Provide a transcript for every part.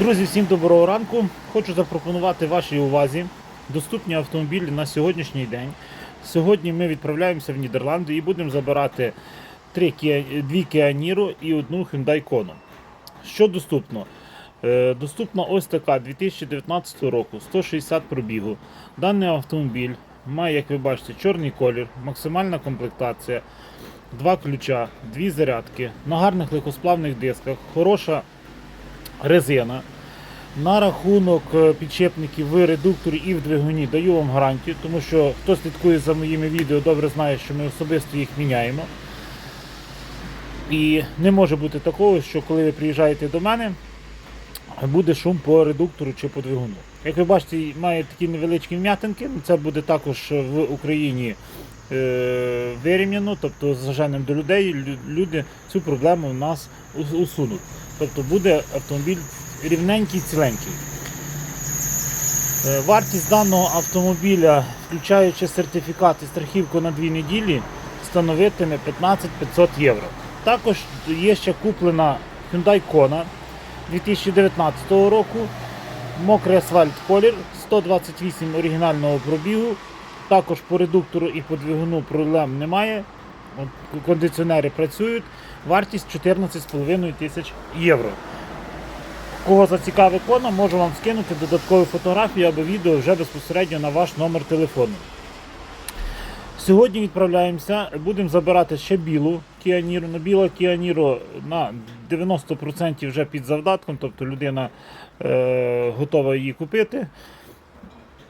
Друзі, всім доброго ранку. Хочу запропонувати вашій увазі доступні автомобілі на сьогоднішній день. Сьогодні ми відправляємося в Нідерланди і будемо забирати три дві Kia Niro і одну Hyundai Kona. Що доступно? Е, Доступна ось така 2019 року, 160 пробігу. Даний автомобіль має, як ви бачите, чорний колір, максимальна комплектація, два ключа, дві зарядки, на гарних легкосплавних дисках, хороша резина. На рахунок е, підшипників в редукторі і в двигуні даю вам гарантію, тому що хто слідкує за моїми відео, добре знає, що ми особисто їх міняємо. І не може бути такого, що коли ви приїжджаєте до мене, буде шум по редуктору чи по двигуну. Як ви бачите, має такі невеличкі вм'ятинки, ну, це буде також в Україні вирівняно, тобто заженемо до людей, люди цю проблему у нас усунуть. Тобто буде автомобіль рівненький, ціленький. Е, Вартість даного автомобіля, включаючи сертифікат і страхівку на 2 неділі, становитиме 15 500 євро. Також є ще куплена Hyundai Kona 2019 року. Мокрий асфальт колір, 128 оригінального пробігу. Також по редуктору і по двигуну проблем немає. От Кондиціонери працюють. Вартість 14,5 тисяч євро. Кого зацікавить кона, можу вам скинути додаткові фотографії або відео вже безпосередньо на ваш номер телефону. Сьогодні відправляємося, будемо забирати ще білу Kia Niro. Ну, Біла Niro на 90% вже під завдатком, тобто людина е, готова її купити.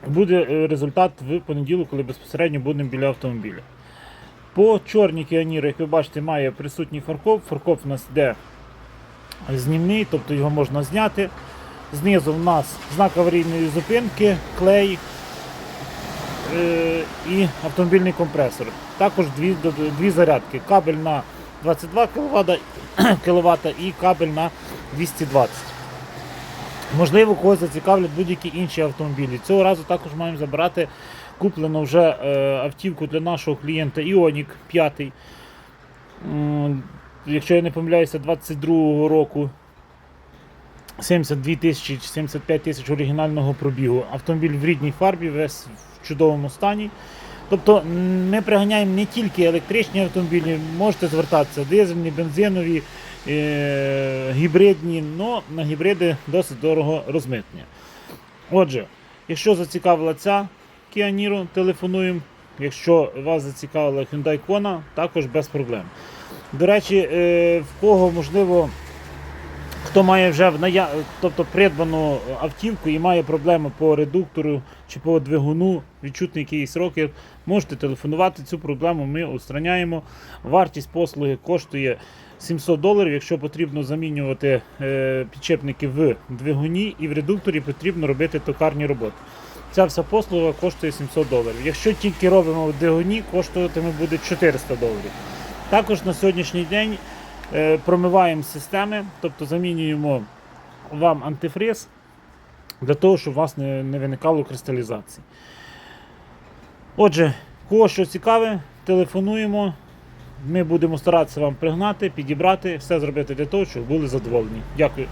Буде е, результат в понеділок, коли безпосередньо будемо біля автомобіля. По чорній Kia як ви бачите, має присутній фаркоп. Фаркоп у нас йде знімний, тобто його можна зняти. Знизу в нас знак аварійної зупинки, клей е, і автомобільний компресор. Також дві, дві зарядки. Кабель на 22 кВт, кВт і кабель на 220 Можливо, когось зацікавлять будь-які інші автомобілі. Цього разу також маємо забирати куплену вже е, автівку для нашого клієнта Ioniq 5. Якщо я не помиляюся, 22-го року 72 тисячі чи 75 тисяч оригінального пробігу. Автомобіль в рідній фарбі, весь в чудовому стані. Тобто ми приганяємо не тільки електричні автомобілі, можете звертатися дизельні, бензинові, е- гібридні, але на гібриди досить дорого розмитнення. Отже, якщо зацікавила ця Kia Niro, телефонуємо. Якщо вас зацікавила Hyundai Kona, також без проблем. До речі, е, в кого можливо, хто має вже в ная... тобто придбану автівку і має проблеми по редуктору чи по двигуну, відчутний якийсь рокер, можете телефонувати. Цю проблему ми устраняємо. Вартість послуги коштує 700 доларів. Якщо потрібно замінювати е, підшипники в двигуні і в редукторі потрібно робити токарні роботи. Ця вся послуга коштує 700 доларів. Якщо тільки робимо в двигуні, коштуватиме буде 400 доларів. Також на сьогоднішній день промиваємо системи, тобто замінюємо вам антифриз для того, щоб у вас не, не виникало кристалізації. Отже, кого що цікаве, телефонуємо. Ми будемо старатися вам пригнати, підібрати, все зробити для того, щоб були задоволені. Дякую.